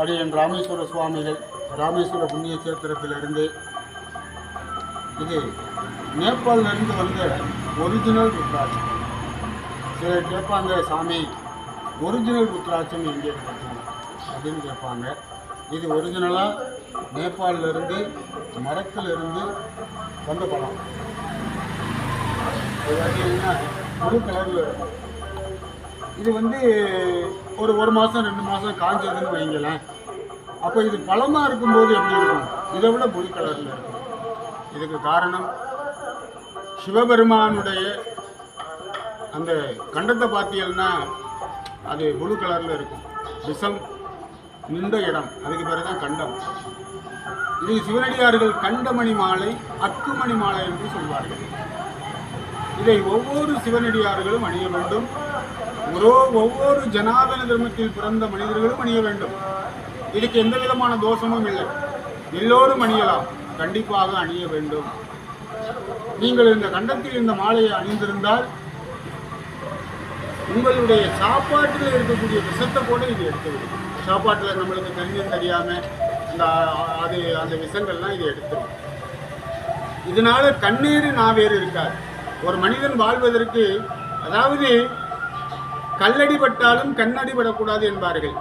அடியன் ராமேஸ்வர சுவாமிகள் ராமேஸ்வர புண்ணிய சேத்திரத்திலிருந்து இது நேபாளிலிருந்து வந்த ஒரிஜினல் ருத்ராட்சம். சிலர் கேட்பாங்க சாமி ஒரிஜினல் ருத்ராட்சம் எங்கே கிடைக்கும் அப்படின்னு கேட்பாங்க. இது ஒரிஜினலாக நேபாளிலிருந்து மரத்திலிருந்து வந்த படம் அது பார்த்தீங்கன்னா முழு கலரில் இருக்கும் இது வந்து ஒரு ஒரு மாதம் ரெண்டு மாதம் காஞ்சதுன்னு வைங்களேன். அப்போ இது பழமாக இருக்கும்போது எப்படி இருக்கும்? இதை விட புது கலரில் இருக்கும். இதுக்கு காரணம் சிவபெருமானுடைய அந்த கண்டத்தை பார்த்தீங்கன்னா அது புது கலரில் இருக்கும். விஷம் நின்ற இடம். அதுக்கு பேர் தான் கண்டம். இது சிவனடியார்கள் கண்டமணி மாலை அக்குமணி மாலை என்று சொல்வார்கள். இதை ஒவ்வொரு சிவனடியார்களும் அணிய வேண்டும். ஒரு ஒவ்வொரு ஜனாதன தர்மத்தில் பிறந்த மனிதர்களும் அணிய வேண்டும். இதுக்கு எந்த விதமான தோஷமும் இல்லை. எல்லோரும் அணியலாம். கண்டிப்பாக அணிய வேண்டும். நீங்கள் இந்த கண்டத்தில் இந்த மாலையை அணிந்திருந்தால் உங்களுடைய சாப்பாட்டில் இருக்கக்கூடிய விஷத்தை கூட இது எடுத்துவிடும் சாப்பாட்டில் நம்மளுக்கு தெரிஞ்சும் தெரியாமல் இந்த அது அந்த விஷங்கள்லாம் இது எடுத்துடும் இதனால கண்ணீர் நாவேறு இருக்காது ஒரு மனிதன் வாழ்வதற்கு அதாவது கல்லடி பட்டாலும் கண்ணடி படக்கூடாது என்பார்கள்.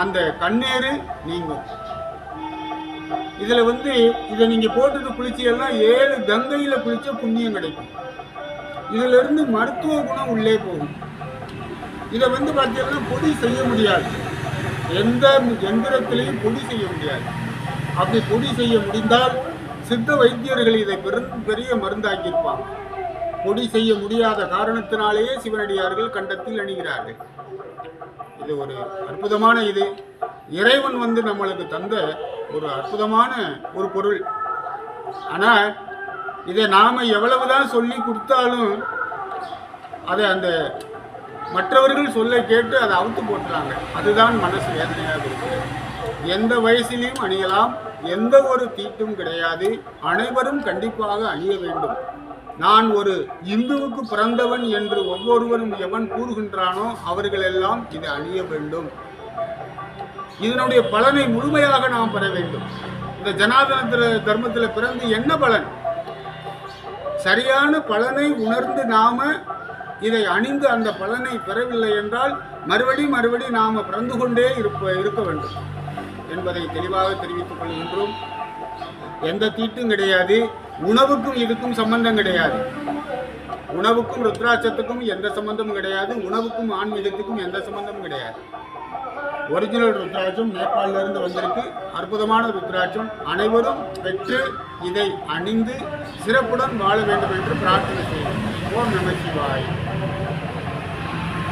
அந்த கண்ணேறு நீங்கும். இதுல வந்து இதை நீங்க போட்டுட்டு குளிச்சியெல்லாம் ஏழு கங்கையில குளிச்ச புண்ணியம் கிடைக்கும். இதுல இருந்து மருத்துவ குணம் உள்ளே போகும். இதை வந்து பார்த்தீங்கன்னா பொடி செய்ய முடியாது. எந்த எந்திரத்திலையும் பொடி செய்ய முடியாது. அப்படி பொடி செய்ய முடிந்தால் சித்த வைத்தியர்கள் இதை பெரும் பெரிய மருந்தாக்கியிருப்பாங்க. பொடி செய்ய முடியாத காரணத்தினாலேயே சிவனடியார்கள் கண்டத்தில் அணிகிறார்கள். இது ஒரு அற்புதமான இது. இறைவன் வந்து நம்மளுக்கு தந்த ஒரு அற்புதமான ஒரு பொருள். ஆனால் இதை நாம் எவ்வளவுதான் சொல்லி கொடுத்தாலும் அதை அந்த மற்றவர்கள் சொல்ல கேட்டு அதை அவுத்து போட்டுறாங்க. அதுதான் மனசு வேதனையாக இருக்குது எந்த வயசிலையும் அணியலாம். எந்த ஒரு தீட்டும் கிடையாது. அனைவரும் கண்டிப்பாக அணிய வேண்டும். நான் ஒரு இந்துவுக்கு பிறந்தவன் என்று ஒவ்வொருவரும் எவன் கூறுகின்றானோ அவர்களெல்லாம் இதை அணிய வேண்டும். இதனுடைய பலனை முழுமையாக நாம் பெற வேண்டும். இந்த ஜனாதன தர்மத்தில் பிறந்து என்ன பலன்? சரியான பலனை உணர்ந்து நாம இதை அணிந்து அந்த பலனை பெறவில்லை என்றால் மறுபடி மறுபடி நாம பிறந்து கொண்டே இருப்ப இருக்க வேண்டும் என்பதை தெளிவாக தெரிவித்துக் கொள்கின்றோம். எந்த தீட்டும் கிடையாது. உணவுக்கும் இதுக்கும் சம்பந்தம் கிடையாது. உணவுக்கும் ருத்ராட்சத்துக்கும் எந்த சம்பந்தமும் கிடையாது. உணவுக்கும் ஆன்மீகத்துக்கும் எந்த சம்பந்தமும் கிடையாது. ஒரிஜினல் ருத்ராட்சம் நேபாளிலிருந்து வந்திருக்கு. அற்புதமான ருத்ராட்சம். அனைவரும் பெற்று இதை அணிந்து சிறப்புடன் வாழ வேண்டும் என்று பிரார்த்தனை செய்கிறோம். ஓம் நம சிவாய்.